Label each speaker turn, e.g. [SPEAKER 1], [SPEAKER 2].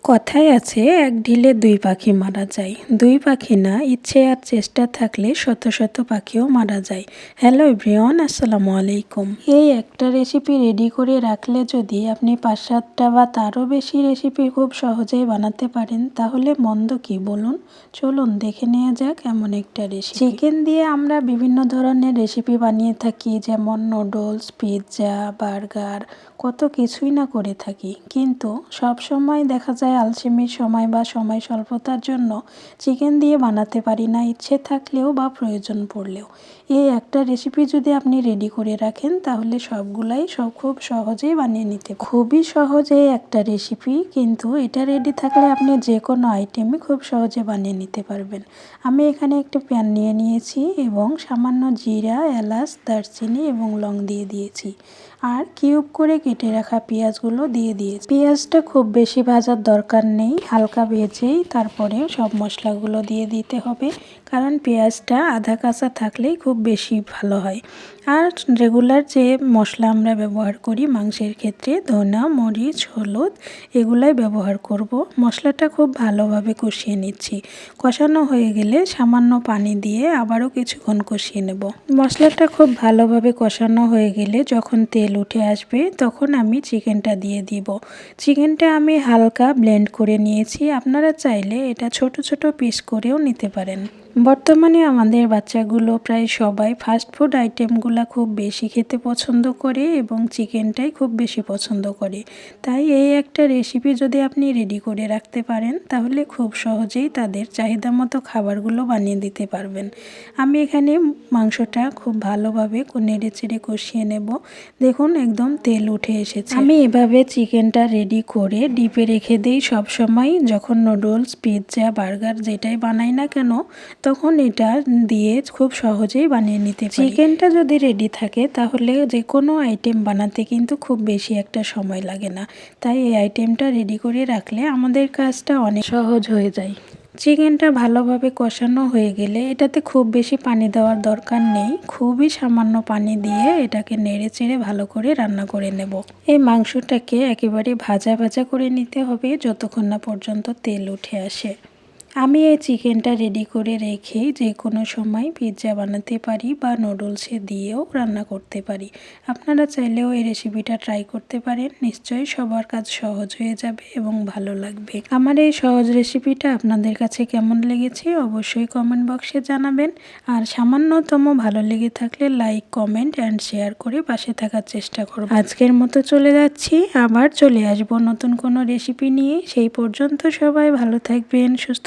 [SPEAKER 1] কথায় আছে, এক ঢিলে দুই পাখি মারা যায়। দুই পাখি না, ইচ্ছে আর চেষ্টা থাকলে শত শত পাখিও মারা যায়। হ্যালো এভরিওয়ান, আসসালামু আলাইকুম। এই একটা রেসিপি রেডি করে রাখলে যদি আপনি পাঁচ সাতটা বা তারও বেশি রেসিপি খুব সহজেই বানাতে পারেন, তাহলে মন্দ কি বলুন? চলুন দেখে নেওয়া যাক এমন একটা রেসিপি। চিকেন দিয়ে আমরা বিভিন্ন ধরনের রেসিপি বানিয়ে থাকি, যেমন নুডলস, পিৎজা, বার্গার, কত কিছুই না করে থাকি। কিন্তু সব সময় দেখা যায় আলসেমির সময় বা সময় স্বল্পতার জন্য চিকেন দিয়ে বানাতে পারি না, ইচ্ছে থাকলেও বা প্রয়োজন পড়লেও। এই একটা রেসিপি যদি আপনি রেডি করে রাখেন, তাহলে সবগুলাই সব খুব সহজেই বানিয়ে নিতে খুবই সহজে একটা রেসিপি কিন্তু এটা রেডি থাকলে আপনি যে কোনো আইটেমই খুব সহজে বানিয়ে নিতে পারবেন। আমি এখানে একটা প্যান নিয়ে নিয়েছি এবং সামান্য জিরা, এলাচ, দারচিনি এবং লং দিয়ে দিয়েছি। আর কিউব করে কেটে রাখা পেঁয়াজগুলো দিয়ে দিয়েছি। পেঁয়াজটা খুব বেশি ভাজার দরকার নেই, হালকা ভেজেই তারপরে সব মশলাগুলো দিয়ে দিতে হবে। কারণ পেঁয়াজটা আধা কাঁচা থাকলেই খুব বেশি ভালো হয়। আর রেগুলার যে মশলা আমরা ব্যবহার করি মাংসের ক্ষেত্রে, ধনা, মরিচ, হলুদ, এগুলাই ব্যবহার করব। মশলাটা খুব ভালোভাবে কষিয়ে নিচ্ছি। কষানো হয়ে গেলে সামান্য পানি দিয়ে আবারও কিছুক্ষণ কষিয়ে নেব। মশলাটা খুব ভালোভাবে কষানো হয়ে গেলে যখন তেল উঠে আসবে, তখন আমি চিকেনটা দিয়ে দিব। চিকেনটা আমি হালকা ব্লেন্ড করে নিয়েছি। আপনারা চাইলে এটা ছোট ছোট পিস করেও নিতে পারেন। বর্তমানে আমাদের বাচ্চাগুলো প্রায় সবাই ফাস্টফুড আইটেমগুলো খুব বেশি খেতে পছন্দ করে এবং চিকেনটাই খুব বেশি পছন্দ করে। তাই এই একটা রেসিপি যদি আপনি রেডি করে রাখতে পারেন, তাহলে খুব সহজেই তাদের চাহিদা মতো খাবারগুলো বানিয়ে দিতে পারবেন। আমি এখানে মাংসটা খুব ভালোভাবে নেড়ে চেড়ে কষিয়ে নেব। দেখুন, একদম তেল উঠে এসেছে। আমি এভাবে চিকেনটা রেডি করে ডিপে রেখে দিই সবসময়। যখন নুডলস পিৎজা বার্গার যেটাই বানাই না কেন তখন এটা দিয়ে খুব সহজেই বানিয়ে নিতে পারি। চিকেনটা যদি রেডি থাকে, তাহলে যে কোনো আইটেম বানাতে কিন্তু খুব বেশি একটা সময় লাগে না। তাই এই আইটেমটা রেডি করে রাখলে আমাদের কাজটা অনেক সহজ হয়ে যায়। চিকেনটা ভালোভাবে কষানো হয়ে গেলে এটাতে খুব বেশি পানি দেওয়ার দরকার নেই। খুবই সামান্য পানি দিয়ে এটাকে নেড়ে চেড়ে ভালো করে রান্না করে নেব। এই মাংসটাকে একেবারে ভাজা ভাজা করে নিতে হবে যতক্ষণ না পর্যন্ত তেল উঠে আসে। আমি এই চিকেনটা রেডি করে রেখে যে কোনো সময় পিৎজা বানাতে পারি বা নুডলসে দিয়েও রান্না করতে পারি। আপনারা চাইলেও এই রেসিপিটা ট্রাই করতে পারেন। নিশ্চয়ই সবার কাজ সহজ হয়ে যাবে এবং ভালো লাগবে। আমার এই সহজ রেসিপিটা আপনাদের কাছে কেমন লেগেছে অবশ্যই কমেন্ট বক্সে জানাবেন। আর সামান্যতম ভালো লেগে থাকলে লাইক কমেন্ট অ্যান্ড শেয়ার করে পাশে থাকার চেষ্টা করব। আজকের মতো চলে যাচ্ছি। আবার চলে আসব নতুন কোনো রেসিপি নিয়ে। সেই পর্যন্ত সবাই ভালো থাকবেন, সুস্থ